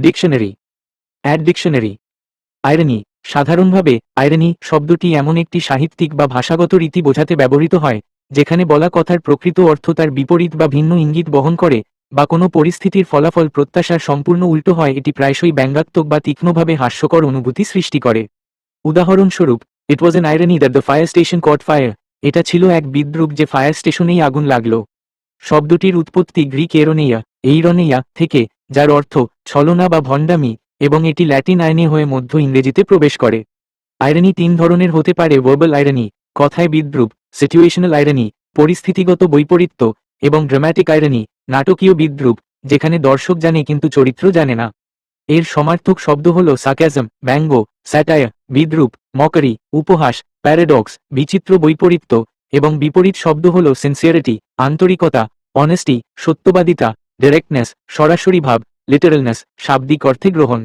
Dictionary. Add dictionary. Irony সাধারণভাবে irony শব্দটি এমন একটি সাহিত্যিক বা ভাষাগত রীতি বোঝাতে ব্যবহৃত হয়, যেখানে বলা কথার প্রকৃত অর্থ তার বিপরীত বা ভিন্ন ইঙ্গিত বহন করে, বা কোনো পরিস্থিতির ফলাফল প্রত্যাশার সম্পূর্ণ উল্টো হয় এটি প্রায়শই ব্যঙ্গাত্মক বা তীক্ষ্ণভাবে হাস্যকর অনুভূতি সৃষ্টি করে। উদাহরণস্বরূপ it was an irony that the fire station caught fire এটা ছিল এক বিদ্রুপ যে ফায়ার স্টেশনেই আগুন লাগল। শব্দটির উৎপত্তি গ্রিক এরোনেইয়া এইরনেইয়া থেকে যার অর্থ ছলনা বা ভণ্ডামি, এবং এটি ল্যাটিন আইনে হয়ে মধ্য ইংরেজিতে প্রবেশ করে। আইরনি তিন ধরনের হতে পারে ভার্বাল আইরনি কথায় বিদ্রুপ সিচুয়েশনাল আইরনি পরিস্থিতিগত বৈপরীত্য, এবং ড্রামাটিক আইরনি নাটকীয় বিদ্রুপ, যেখানে দর্শক জানে কিন্তু চরিত্র জানে না। এর সমার্থক শব্দ হল সাক্যাজম ব্যঙ্গ স্যাটায়া বিদ্রুপ মকারি উপহাস প্যারাডক্স বিচিত্র বৈপরীত্য, এবং বিপরীত শব্দ হল সিনসিয়ারিটি আন্তরিকতা অনেস্টি সত্যবাদিতা ডিরেক্টনেস সরাসরি ভাব লিটারেলনেস শাব্দিক অর্থে গ্রহণ।